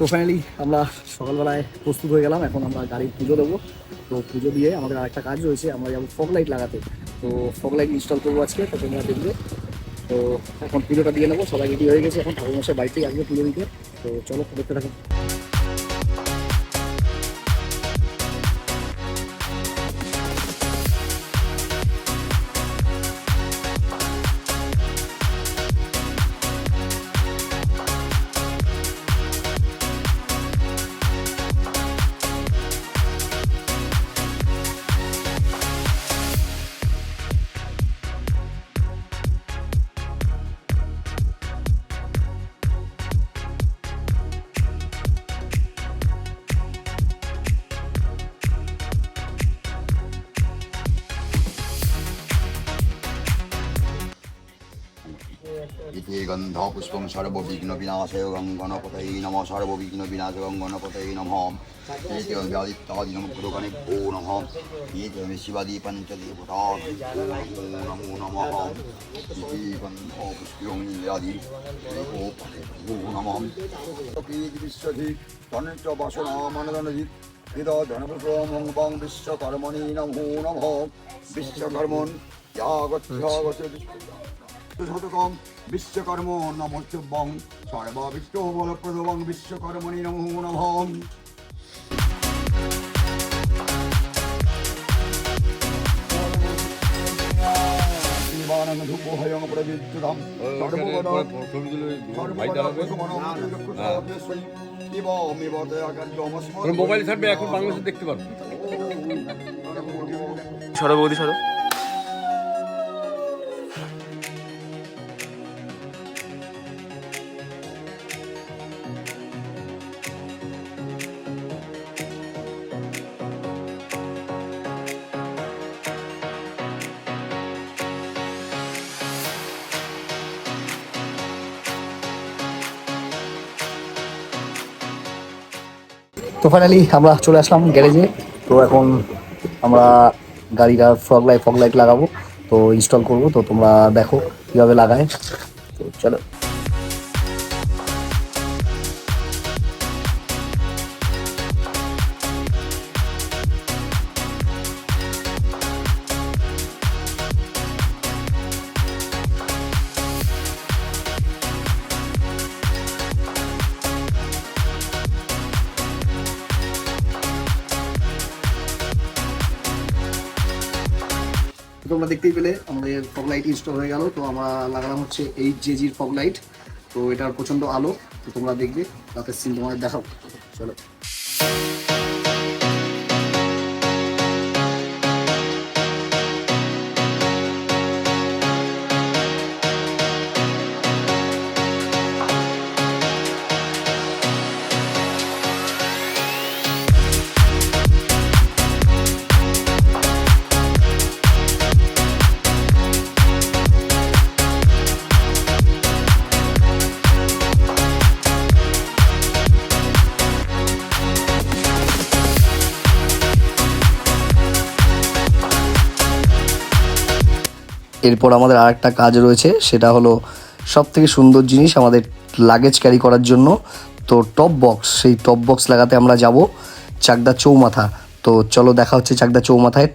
তো ফাইনালি আমরা সকালবেলায় প্রস্তুত হয়ে গেলাম, এখন আমরা গাড়ির পুজো দেবো। তো পুজো দিয়ে আমাদের আরেকটা কাজ রয়েছে, আমরা যাব ফগ লাইট লাগাতে। তো ফগ লাইট ইনস্টল করব আজকে, তো তোমরা দেখবে। তো এখন পুজোটা দিয়ে নেব, সবাই রেডি হয়ে গেছে, এখন ঠাকুর মশাই বাড়িতেই আসবে পুজো দিতে। তো চলো দেখতে থাকো। ইতি গন্ধ পুষ্পং সর্ববিঘ্ন বিনাশয় গঙ্গনপতয়ে নম সর্ববিঘ্ন বিনাশয় গঙ্গনপতয়ে নম ইতি নম ভো নম ইতি শিবাদি পঞ্চদেবতা নমো নম ইতি গন্ধ পুষ্পং ইত্যাদি ভো নম বিশ্বধি ধনচ বাসনা মানদনধি ইদ ধনপুষমং বং বিশ্বকর্মণি নমো নম বিশ্বকর্মণ যাগত্যাগত শতকম বিশ্বকর্ম নমস্তুভ্যং সর্ববিষ্ট বলপ্রদবং বিশ্বকর্মণি নমো ধূপোহয়ং মোবাইল থাকবে এখন বাংলাদেশে দেখতে পারব সরো বৌদি সরো তো ফাইনালি আমরা চলে আসলাম গ্যারেজে তো এখন আমরা গাড়িটা ফগ লাইট ফগ লাইট লাগাবো। তো ইনস্টল করব। তো তোমরা দেখো কীভাবে লাগায়। তো চলো। তোমরা দেখতেই পেলে, আমাদের ফগ লাইট ইনস্টল হয়ে গেল। তো আমরা লাগালাম হচ্ছে এইট জেজির ফগ লাইট তো এটার প্রচণ্ড আলো, তো তোমরা দেখবে রাতের সিন তোমাদের দেখাও চলো। এরপর আমাদের আর একটা কাজ রয়েছে, সেটা হলো সব থেকে সুন্দর জিনিস আমাদের লাগেজ ক্যারি করার জন্য। তো টপ বক্স সেই টপ বক্স লাগাতে আমরা যাব চাকদা চৌমাথা। তো চলো দেখা হচ্ছে চাকদা চৌমাথায়।